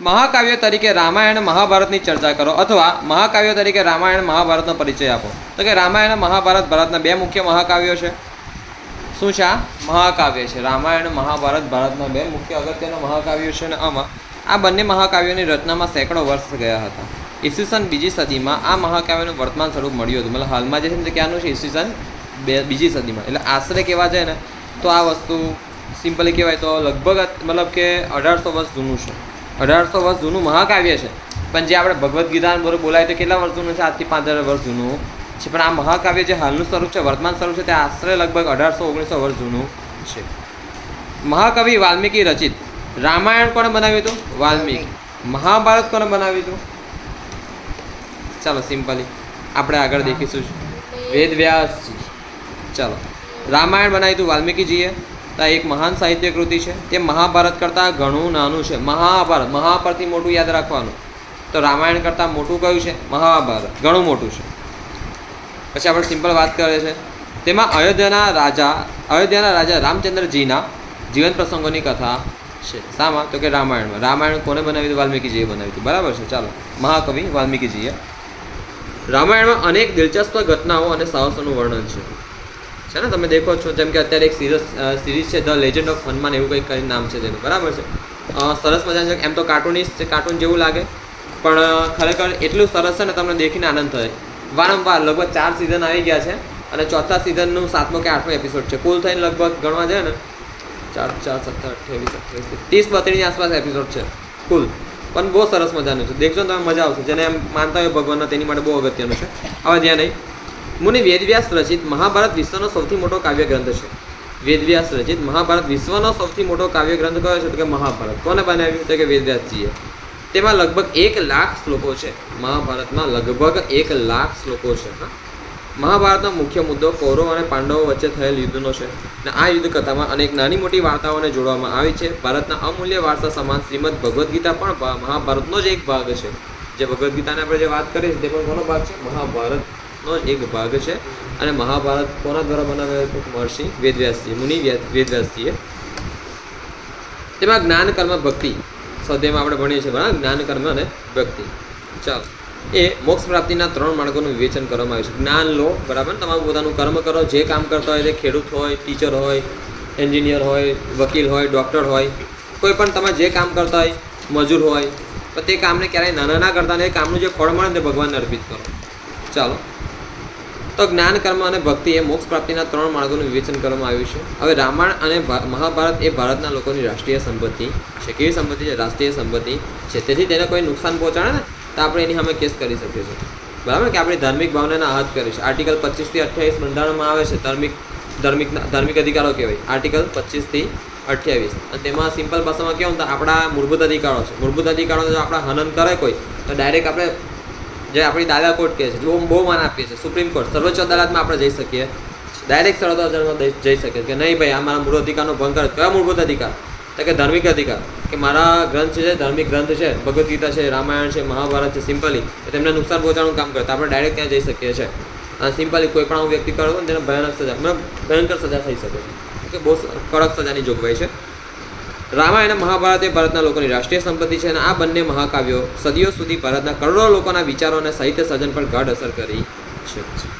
મહાકાવ્ય તરીકે રામાયણ મહાભારતની ચર્ચા કરો અથવા મહાકાવ્ય તરીકે રામાયણ મહાભારતનો પરિચય આપો. તો કે રામાયણ મહાભારત ભારતના બે મુખ્ય મહાકાવ્યો છે. શું છે આ? મહાકાવ્ય છે. રામાયણ મહાભારત ભારતના બે મુખ્ય અગત્યના મહાકાવ્યો છે અને આમાં આ બંને મહાકાવ્યોની રચનામાં સેંકડો વર્ષ ગયા હતા. ઈસવીસન બીજી સદીમાં આ મહાકાવ્યનું વર્તમાન સ્વરૂપ મળ્યું હતું. મતલબ હાલમાં જે છે ને ક્યાંનું છે? ઈસવીસન બે બીજી સદીમાં. એટલે આશરે કહેવા જાય ને? તો આ વસ્તુ સિમ્પલી કહેવાય તો લગભગ મતલબ કે અઢારસો વર્ષ જૂનું છે. અઢારસો વર્ષ જૂનું મહાકાવ્ય છે. પણ જે આપણે ભગવદ્ ગીતા બરોબર બોલાય તો કેટલા વર્ષ જૂનું છે? આજથી પાંચ હજાર વર્ષ જૂનું છે. પણ આ મહાકાવ્ય જે હાલનું સ્વરૂપ છે, વર્તમાન સ્વરૂપ છે, તે આશરે લગભગ અઢારસો, ઓગણીસો વર્ષ જૂનું છે. મહાકવિ વાલ્મીકી રચિત. રામાયણ કોણે બનાવ્યું હતું? વાલ્મીકી. મહાભારત કોણે બનાવ્યું હતું? ચાલો, સિમ્પલી આપણે આગળ દેખીશું. વેદ વ્યાસજી ચાલો. રામાયણ બનાવ્યું હતું વાલ્મીકીજીએ. તો એક મહાન સાહિત્ય કૃતિ છે. તે મહાભારત કરતાં ઘણું નાનું છે. મહાભારત મહા પરથી મોટું યાદ રાખવાનું. તો રામાયણ કરતાં મોટું કયું છે? મહાભારત. ઘણું મોટું છે. પછી આપણે સિમ્પલ વાત કરીએ છે. તેમાં અયોધ્યાના રાજા અયોધ્યાના રાજા રામચંદ્રજીના જીવન પ્રસંગોની કથા છે. શામાં? તો કે રામાયણમાં. રામાયણ કોને બનાવ્યું હતું? વાલ્મીકીજીએ બનાવ્યું હતું. બરાબર છે? ચાલો. મહાકવિ વાલ્મીકીજીએ. રામાયણમાં અનેક દિલચસ્પ ઘટનાઓ અને સાહસોનું વર્ણન છે. છે ને? તમે દેખો છો, જેમ કે અત્યારે એક સિરીઝ સિરીઝ છે ધ લેજન્ડ ઓફ હનુમાન એવું કંઈક કંઈ નામ છે તેનું. બરાબર છે? સરસ મજાનું છે. એમ તો કાર્ટૂનિસ્ટ છે કાર્ટૂન જેવું લાગે. પણ ખરેખર એટલું સરસ છે ને તમને દેખીને આનંદ થાય. વારંવાર, લગભગ ચાર સિઝન આવી ગયા છે અને ચોથા સિઝનનું સાતમો કે આઠમો એપિસોડ છે. કુલ થઈને લગભગ ગણવા જાય ને, ચાર ચાર, સત્તર, અઠ્યાવીસ અઠ્યાવીસ ત્રીસ બત્રીસની આસપાસ એપિસોડ છે. કુલ. પણ બહુ સરસ મજાનું છે. દેખજો ને તમે, મજા આવશે. જેને એમ માનતા હોય ભગવાનના, તેની માટે બહુ અગત્યનું છે. હવે ધ્યાન નહીં મુનિ વેદવ્યાસ રચિત મહાભારત વિશ્વનો સૌથી મોટો કાવ્ય ગ્રંથ છે. વેદવ્યાસ રચિત મહાભારત વિશ્વનો સૌથી મોટો કાવ્ય ગ્રંથ કયો છે તો કે મહાભારત. કોને બનાવ્યું? તો કે વેદવ્યાસજીએ. તેમાં લગભગ એક લાખ શ્લોકો છે. મહાભારતમાં લગભગ એક લાખ શ્લોકો છે, હા. મહાભારતનો મુખ્ય મુદ્દો કૌરવ અને પાંડવો વચ્ચે થયેલ યુદ્ધનો છે અને આ યુદ્ધ કથામાં અનેક નાની મોટી વાર્તાઓને જોડવામાં આવી છે. ભારતના અમૂલ્ય વારસા સમાન શ્રીમદ ભગવદ્ ગીતા પણ મહાભારતનો જ એક ભાગ છે. જે ભગવદ્ ગીતાને આપણે જે વાત કરીએ છીએ તે પણ કોનો ભાગ છે? મહાભારતનો જ એક ભાગ છે. અને મહાભારત કોના દ્વારા બનાવ્યો હતો મહર્ષિ વેદવ્યાસજી મુનિ વ્યા- વેદવ્યાસજીએ. તેમાં જ્ઞાન, કર્મ, ભક્તિ. સ્વાધ્યાયમાં આપણે ભણીએ છીએ બરાબર? જ્ઞાન, કર્મ અને ભક્તિ. ચાલો. એ મોક્ષ પ્રાપ્તિના ત્રણ માર્ગોનું વિવેચન કરવામાં આવ્યું છે. જ્ઞાન લો, બરાબર? તમારું પોતાનું કર્મ કરો, જે કામ કરતા હોય તે ખેડૂત હોય, ટીચર હોય, એન્જિનિયર હોય, વકીલ હોય, ડૉક્ટર હોય, કોઈ પણ તમે જે કામ કરતા હોય, મજૂર હોય, તો તે કામને ક્યારેય નાના ના કરતા ને એ કામનું જે ફળ મળે તે ભગવાનને અર્પિત કરો. ચાલો. તો જ્ઞાન, કર્મ અને ભક્તિ એ મોક્ષ પ્રાપ્તિના ત્રણ માર્ગોનું વિવેચન કરવામાં આવ્યું છે. હવે રામાયણ અને મહાભારત એ ભારતના લોકોની રાષ્ટ્રીય સંપત્તિ છે. કેવી સંપત્તિ છે? રાષ્ટ્રીય સંપત્તિ છે. તેથી તેને કોઈ નુકસાન પહોંચાડે ને, તો આપણે એની સામે કેસ કરી શકીએ છીએ. બરાબર કે આપણી ધાર્મિક ભાવનાને આહત કરી છે આર્ટિકલ પચીસથી અઠ્યાવીસ બંધારણમાં આવે છે. ધાર્મિક ધાર્મિક ધાર્મિક અધિકારો કહેવાય. આર્ટિકલ પચીસથી અઠ્યાવીસ. અને તેમાં સિમ્પલ ભાષામાં કેવું તો આપણા મૂળભૂત અધિકારો છે. મૂળભૂત અધિકારો જો આપણા હનન કરે કોઈ. તો ડાયરેક્ટ આપણે જે આપણી દાદા કોર્ટ કહે છે બહુ માન આપીએ છીએ, સુપ્રીમ કોર્ટ, સર્વોચ્ચ અદાલતમાં આપણે જઈ શકીએ. ડાયરેક્ટ સર્વોચ્ચ અદાલતમાં જઈ- શકીએ કે નહીં ભાઈ, આ મારા મૂળ અધિકારનો ભંગ કરે. કયા મૂળભૂત અધિકાર? તો કે ધાર્મિક અધિકાર. કે મારા ગ્રંથ છે, ધાર્મિક ગ્રંથ છે, ભગવદ્ ગીતા છે, રામાયણ છે, મહાભારત છે, સિમ્પલી તેમને નુકસાન પહોંચાડવાનું કામ કરે. તો આપણે ડાયરેક્ટ ત્યાં જઈ શકીએ છીએ. અને સિમ્પલી કોઈ પણ વ્યક્તિ કરો ને તેને ભયાનક સજા ભયંકર સજા થઈ શકે. કે બહુ કડક સજાની જોગવાઈ છે. રામાયણ મહાભારત એ ભારતના લોકોની રાષ્ટ્રીય સંપત્તિ છે અને આ બંને મહાકાવ્યો સદીઓ સુધી ભારતના કરોડો લોકોના વિચારો અને સાહિત્ય સર્જન પર ગાઢ અસર કરી છે.